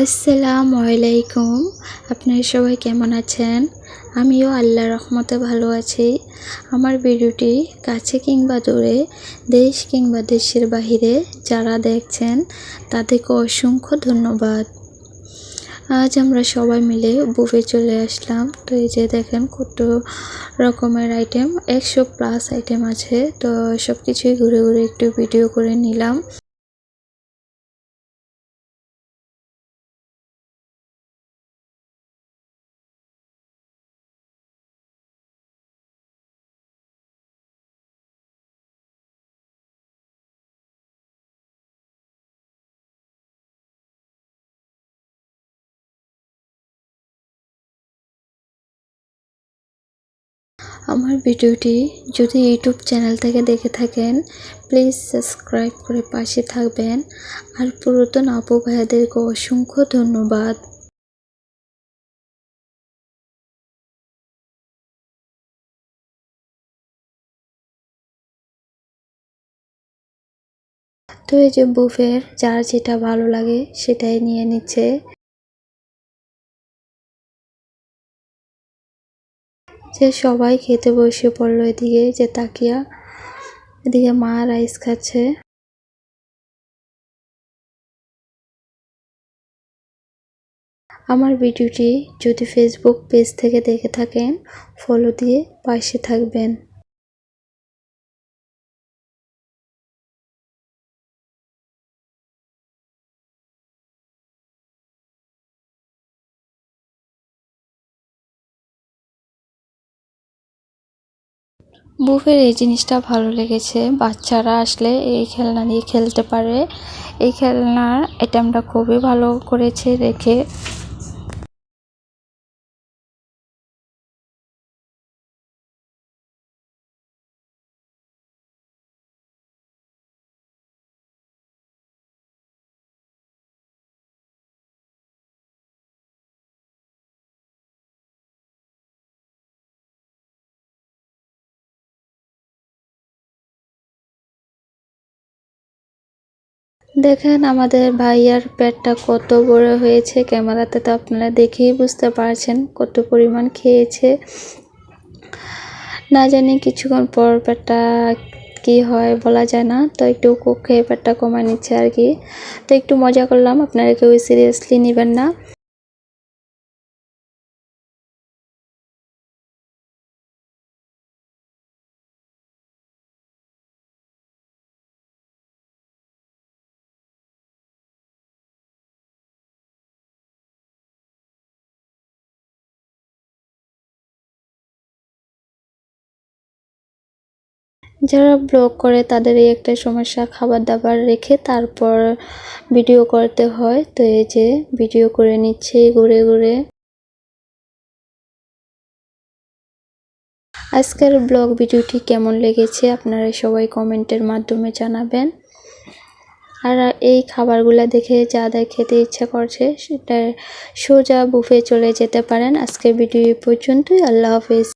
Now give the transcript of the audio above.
আসসালামু আলাইকুম। আপনারা সবাই কেমন আছেন? আমিও আল্লাহ রহমতে ভালো আছি। আমার ভিডিওটি কাছে কিংবা দূরে, দেশ কিংবা দেশের বাহিরে যারা দেখছেন, তাদেরকে অসংখ্য ধন্যবাদ। আজ আমরা সবাই মিলে বুফে চলে আসলাম। তো এই যে দেখেন কত রকমের আইটেম একশো প্লাস আইটেম আছে। তো সব কিছুই ঘুরে ঘুরে একটু ভিডিও করে নিলাম। আমার ভিডিওটি যদি ইউটিউব চ্যানেল থেকে দেখে থাকেন, প্লিজ সাবস্ক্রাইব করে পাশে থাকবেন। আর পুরাতন আপু অসংখ্য ধন্যবাদ। তো এই যে বুফের, যার যেটা ভালো লাগে সেটাই নিয়ে নিচ্ছে। যে সবাই খেতে বসে পড়ল এদিকে যে তাকিয়া। এদিকে মা রাইস খাচ্ছে। আমার ভিডিওটি যদি ফেসবুক পেজ থেকে দেখে থাকেন ফলো দিয়ে পাশে থাকবেন। বুফের এই জিনিসটা ভালো লেগেছে। বাচ্চারা আসলে এই খেলনা নিয়ে খেলতে পারে। এই খেলনার আইটেমটা খুবই ভালো করেছে রেখে দেখেন, আমাদের ভাইয়ার পেটটা কত বড় হয়েছে। ক্যামেরাতে তো আপনারা দেখেই বুঝতে পারছেন কত পরিমাণ খেয়েছে। না জানি কিছুক্ষণ পর পেটটা কি হয় বলা যায় না। তো একটু খেয়ে পেটটা কমায় নিচ্ছে আর কি। তো একটু মজা করলাম, আপনারা কেউ সিরিয়াসলি নেবেন না। যারা ব্লগ করে তাদের এই একটা সমস্যা খাবার দাবার রেখে তারপর ভিডিও করতে হয়। তো এই যে ভিডিও করে নিচ্ছে ঘুরে ঘুরে। আজকের ব্লগ ভিডিওটি কেমন লেগেছে আপনারা সবাই কমেন্টের মাধ্যমে জানাবেন। আর এই খাবারগুলো দেখে যা যা খেতে ইচ্ছা করছে সেটা সোজা বুফে চলে যেতে পারেন। আজকের ভিডিও পর্যন্তই। আল্লাহ হাফেজ।